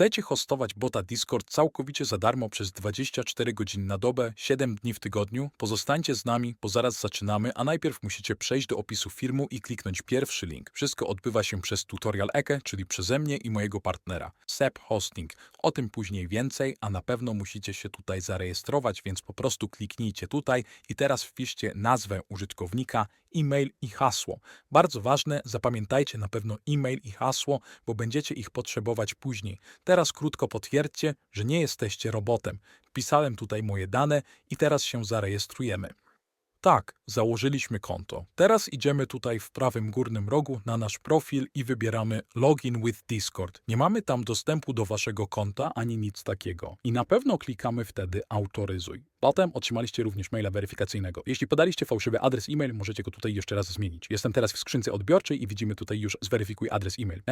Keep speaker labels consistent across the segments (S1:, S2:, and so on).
S1: Chcecie hostować bota Discord całkowicie za darmo przez 24 godziny na dobę, 7 dni w tygodniu? Pozostańcie z nami, bo zaraz zaczynamy, a najpierw musicie przejść do opisu filmu i kliknąć pierwszy link. Wszystko odbywa się przez Tutorial Eke, czyli przeze mnie i mojego partnera, SEP Hosting. O tym później więcej, a na pewno musicie się tutaj zarejestrować, więc po prostu kliknijcie tutaj i teraz wpiszcie nazwę użytkownika, e-mail i hasło. Bardzo ważne, zapamiętajcie na pewno e-mail i hasło, bo będziecie ich potrzebować później. Teraz krótko potwierdźcie, że nie jesteście robotem. Wpisałem tutaj moje dane i teraz się zarejestrujemy. Tak, założyliśmy konto. Teraz idziemy tutaj w prawym górnym rogu na nasz profil i wybieramy Login with Discord. Nie mamy tam dostępu do waszego konta ani nic takiego. I na pewno klikamy wtedy autoryzuj. Potem otrzymaliście również maila weryfikacyjnego. Jeśli podaliście fałszywy adres e-mail, możecie go tutaj jeszcze raz zmienić. Jestem teraz w skrzynce odbiorczej i widzimy tutaj już zweryfikuj adres e-mail.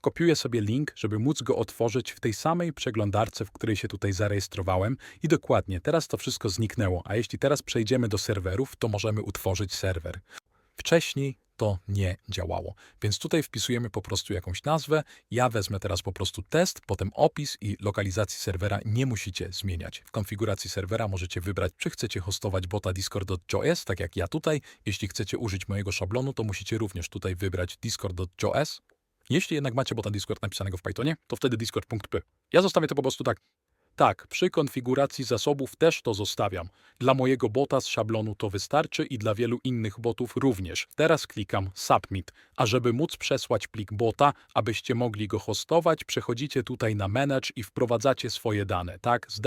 S1: Kopiuję sobie link, żeby móc go otworzyć w tej samej przeglądarce, w której się tutaj zarejestrowałem i dokładnie, teraz to wszystko zniknęło, a jeśli teraz przejdziemy do serwerów, to możemy utworzyć serwer. Wcześniej to nie działało, więc tutaj wpisujemy po prostu jakąś nazwę, ja wezmę teraz po prostu test, potem opis i lokalizacji serwera nie musicie zmieniać. W konfiguracji serwera możecie wybrać, czy chcecie hostować bota discord.js, tak jak ja tutaj. Jeśli chcecie użyć mojego szablonu, to musicie również tutaj wybrać discord.js. Jeśli jednak macie bota Discord napisanego w Pythonie, to wtedy discord.p. Ja zostawię to po prostu tak. Tak, przy konfiguracji zasobów też to zostawiam. Dla mojego bota z szablonu to wystarczy i dla wielu innych botów również. Teraz klikam Submit, a żeby móc przesłać plik bota, abyście mogli go hostować, przechodzicie tutaj na Manage i wprowadzacie swoje dane, tak? Z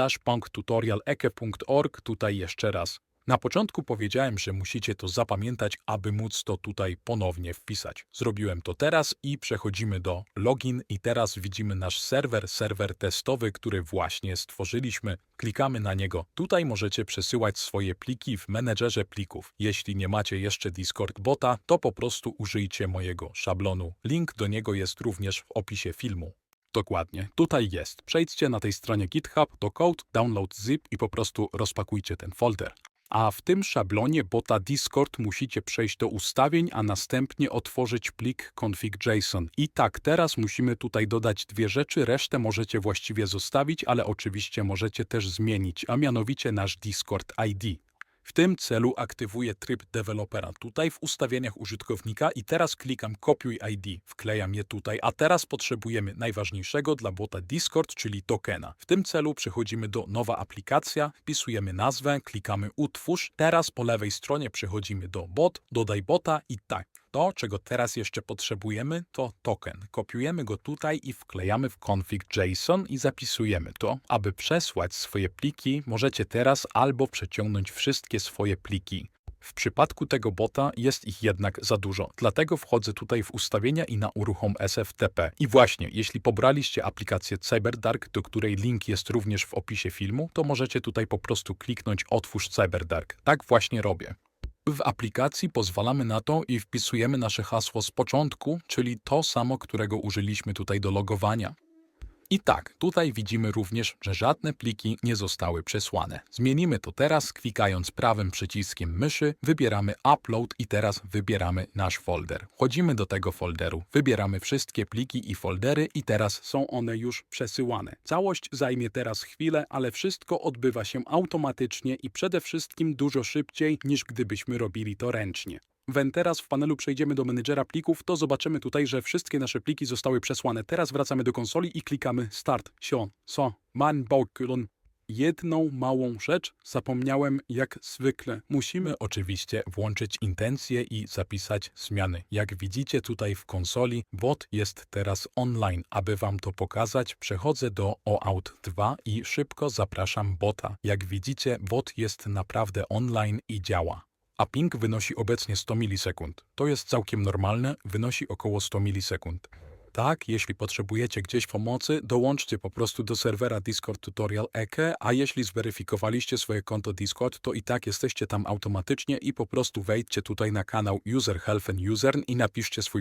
S1: tutaj jeszcze raz. Na początku powiedziałem, że musicie to zapamiętać, aby móc to tutaj ponownie wpisać. Zrobiłem to teraz i przechodzimy do login i teraz widzimy nasz serwer, serwer testowy, który właśnie stworzyliśmy. Klikamy na niego. Tutaj możecie przesyłać swoje pliki w menedżerze plików. Jeśli nie macie jeszcze Discord bota, to po prostu użyjcie mojego szablonu. Link do niego jest również w opisie filmu. Dokładnie, tutaj jest. Przejdźcie na tej stronie GitHub do code, download zip i po prostu rozpakujcie ten folder. A w tym szablonie bota Discord musicie przejść do ustawień, a następnie otworzyć plik config.json. I tak, teraz musimy tutaj dodać dwie rzeczy, resztę możecie właściwie zostawić, ale oczywiście możecie też zmienić, a mianowicie nasz Discord ID. W tym celu aktywuję tryb dewelopera tutaj w ustawieniach użytkownika i teraz klikam kopiuj ID, wklejam je tutaj, a teraz potrzebujemy najważniejszego dla bota Discord, czyli tokena. W tym celu przechodzimy do nowa aplikacja, wpisujemy nazwę, klikamy utwórz, teraz po lewej stronie przechodzimy do bot, dodaj bota i tak. To, czego teraz jeszcze potrzebujemy, to token. Kopiujemy go tutaj i wklejamy w config.json i zapisujemy to. Aby przesłać swoje pliki, możecie teraz albo przeciągnąć wszystkie swoje pliki. W przypadku tego bota jest ich jednak za dużo, dlatego wchodzę tutaj w ustawienia i na uruchom SFTP. I właśnie, jeśli pobraliście aplikację CyberDark, do której link jest również w opisie filmu, to możecie tutaj po prostu kliknąć Otwórz CyberDark. Tak właśnie robię. W aplikacji pozwalamy na to i wpisujemy nasze hasło z początku, czyli to samo, którego użyliśmy tutaj do logowania. I tak, tutaj widzimy również, że żadne pliki nie zostały przesłane. Zmienimy to teraz, klikając prawym przyciskiem myszy, wybieramy Upload i teraz wybieramy nasz folder. Wchodzimy do tego folderu, wybieramy wszystkie pliki i foldery i teraz są one już przesyłane. Całość zajmie teraz chwilę, ale wszystko odbywa się automatycznie i przede wszystkim dużo szybciej niż gdybyśmy robili to ręcznie. When teraz w panelu przejdziemy do menedżera plików, to zobaczymy tutaj, że wszystkie nasze pliki zostały przesłane. Teraz wracamy do konsoli i klikamy Start. Sio, so, man, baukylon. Jedną małą rzecz zapomniałem jak zwykle. Musimy oczywiście włączyć intencje i zapisać zmiany. Jak widzicie tutaj w konsoli, bot jest teraz online. Aby wam to pokazać, przechodzę do OAuth 2 i szybko zapraszam bota. Jak widzicie, bot jest naprawdę online i działa a ping wynosi obecnie 100 milisekund. To jest całkiem normalne, wynosi około 100 milisekund. Tak, jeśli potrzebujecie gdzieś pomocy, dołączcie po prostu do serwera Discord Tutorial Eke, a jeśli zweryfikowaliście swoje konto Discord, to i tak jesteście tam automatycznie i po prostu wejdźcie tutaj na kanał User Health and User i napiszcie swój